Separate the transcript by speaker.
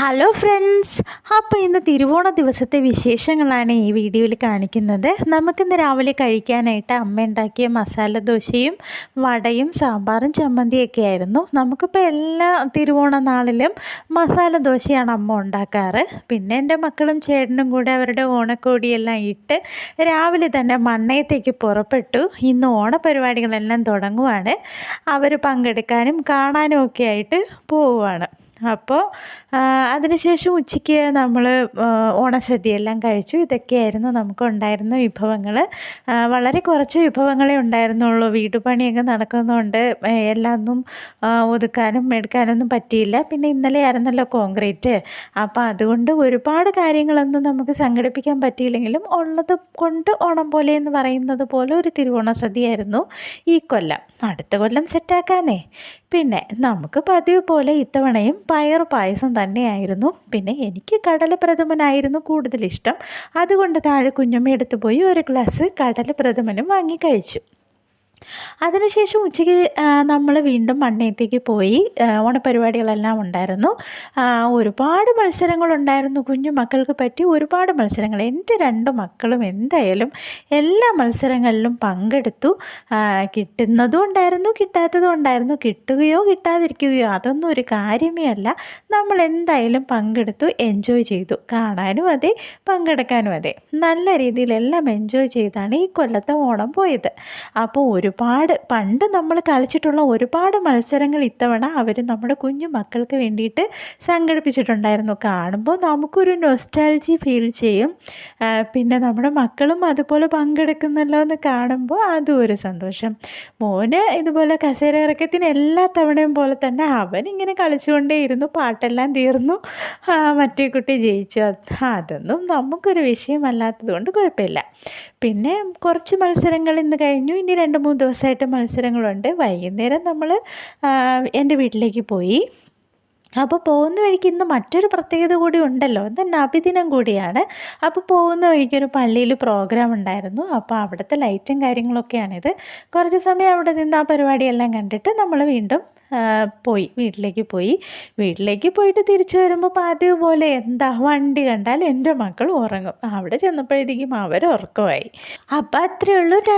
Speaker 1: Hello friends അപ്പോൾ ഇന്ന് തിരുവോണ ദിവസത്തെ വിശേഷങ്ങളാണ് ഈ വീഡിയോയിൽ കാണിക്കുന്നത്. നമുക്കിന്ന് രാവിലെ കഴിക്കാനായിട്ട് അമ്മ ഉണ്ടാക്കിയ മസാല ദോശയും വടയും സാമ്പാറും ചമ്മന്തിയൊക്കെ ആയിരുന്നു. നമുക്കിപ്പോൾ എല്ലാ തിരുവോണ നാളിലും മസാല ദോശയാണ് അമ്മ ഉണ്ടാക്കാറ്. പിന്നെ എന്റെ മക്കളും ചേട്ടനും കൂടെ അവരുടെ ഓണക്കോടിയെല്ലാം ഇട്ട് രാവിലെ തന്നെ മണ്ണയത്തേക്ക് പുറപ്പെട്ടു. ഇന്ന് ഓണപരിപാടികളെല്ലാം തുടങ്ങുവാണ്. അവർ പങ്കെടുക്കാനും കാണാനും ഒക്കെ ആയിട്ട് പോവുകയാണ് അപ്പോൾ അതിനുശേഷം ഉച്ചയ്ക്ക് നമ്മൾ ഓണസദ്യയെല്ലാം കഴിച്ചു. ഇതൊക്കെയായിരുന്നു നമുക്ക് ഉണ്ടായിരുന്ന വിഭവങ്ങൾ വളരെ കുറച്ച് വിഭവങ്ങളെ ഉണ്ടായിരുന്നുള്ളൂ. വീട്ടുപണിയൊക്കെ നടക്കുന്നതുകൊണ്ട് എല്ലാം ഒന്നും ഒതുക്കാനും എടുക്കാനൊന്നും പറ്റിയില്ല. പിന്നെ ഇന്നലെ ആയിരുന്നല്ലോ കോൺക്രീറ്റ്. അപ്പോൾ അതുകൊണ്ട് ഒരുപാട് കാര്യങ്ങളൊന്നും നമുക്ക് സംഘടിപ്പിക്കാൻ പറ്റിയില്ലെങ്കിലും ഉള്ളത് കൊണ്ട് ഓണം പോലെ എന്ന് പറയുന്നത് പോലെ ഒരു തിരുവോണ സദ്യയായിരുന്നു ഈ കൊല്ലം. അടുത്ത കൊല്ലം സെറ്റാക്കാനേ പിന്നെ നമുക്ക് പതിവ് പോലെ ഇത്തവണയും പയർ പായസം തന്നെയായിരുന്നു. പിന്നെ എനിക്ക് കടല പ്രഥമനായിരുന്നു കൂടുതൽ ഇഷ്ടം. അതുകൊണ്ട് താഴെ കുഞ്ഞമ്മ എടുത്തു പോയി ഒരു ഗ്ലാസ് കടല പ്രഥമനും കഴിച്ചു. അതിനുശേഷം ഉച്ചയ്ക്ക് നമ്മൾ വീണ്ടും മണ്ണയത്തേക്ക് പോയി ഓണപരിപാടികളെല്ലാം ഉണ്ടായിരുന്നു. ഒരുപാട് മത്സരങ്ങളുണ്ടായിരുന്നു. കുഞ്ഞു മക്കൾക്ക് പറ്റി ഒരുപാട് മത്സരങ്ങൾ. എന്റെ രണ്ട് മക്കളും എന്തായാലും എല്ലാ മത്സരങ്ങളിലും പങ്കെടുത്തു. കിട്ടുന്നതും ഉണ്ടായിരുന്നു കിട്ടാത്തതും ഉണ്ടായിരുന്നു. കിട്ടുകയോ കിട്ടാതിരിക്കുകയോ അതൊന്നും ഒരു കാര്യമേ അല്ല. നമ്മൾ എന്തായാലും പങ്കെടുത്തു എൻജോയ് ചെയ്തു. കാണാനും അതെ പങ്കെടുക്കാനും അതെ. നല്ല രീതിയിലെല്ലാം എൻജോയ് ചെയ്താണ് ഈ കൊല്ലത്തെ ഓണം പോയത്. അപ്പോൾ ഒരുപാട് പണ്ട് നമ്മൾ കളിച്ചിട്ടുള്ള ഒരുപാട് മത്സരങ്ങൾ ഇത്തവണ അവർ നമ്മുടെ കുഞ്ഞു മക്കൾക്ക് വേണ്ടിയിട്ട് സംഘടിപ്പിച്ചിട്ടുണ്ടായിരുന്നു. കാണുമ്പോൾ നമുക്കൊരു നൊസ്റ്റാലജി ഫീൽ ചെയ്യും. പിന്നെ നമ്മുടെ മക്കളും അതുപോലെ പങ്കെടുക്കുന്നല്ലോ എന്ന് കാണുമ്പോൾ അതും ഒരു സന്തോഷം. മോന് ഇതുപോലെ കസേര ഇറക്കത്തിന് എല്ലാ തവണയും പോലെ തന്നെ അവൻ ഇങ്ങനെ കളിച്ചുകൊണ്ടേയിരുന്നു. പാട്ടെല്ലാം തീർന്നു. മറ്റേ കുട്ടി ജയിച്ചു. അതൊന്നും നമുക്കൊരു വിഷയമല്ലാത്തത് കൊണ്ട് കുഴപ്പമില്ല. പിന്നെ കുറച്ച് മത്സരങ്ങൾ ഇന്ന് കഴിഞ്ഞു. ഇനി രണ്ട് മൂന്ന് ദിവസമായിട്ട് മത്സരങ്ങളുണ്ട്. വൈകുന്നേരം നമ്മൾ എന്റെ വീട്ടിലേക്ക് പോയി. അപ്പോൾ പോകുന്ന വഴിക്ക് ഇന്ന് മറ്റൊരു പ്രത്യേകത കൂടി ഉണ്ടല്ലോ. ഇന്ന് നബിദിനം കൂടിയാണ്. അപ്പോൾ പോകുന്ന വഴിക്ക് ഒരു പള്ളിയിൽ പ്രോഗ്രാം ഉണ്ടായിരുന്നു. അപ്പോൾ അവിടുത്തെ ലൈറ്റും കാര്യങ്ങളൊക്കെയാണിത്. കുറച്ച് സമയം അവിടെ നിന്ന് ആ പരിപാടിയെല്ലാം കണ്ടിട്ട് നമ്മൾ വീണ്ടും പോയി. വീട്ടിലേക്ക് പോയി. വീട്ടിലേക്ക് പോയിട്ട് തിരിച്ചു വരുമ്പോൾ പതിവ് പോലെ എന്താ വണ്ടി കണ്ടാൽ എന്റെ മക്കൾ ഉറങ്ങും. അവിടെ ചെന്നപ്പോഴത്തേക്കും അവർ ഉറക്കമായി. അപ്പം അത്രയേ ഉള്ളൂ.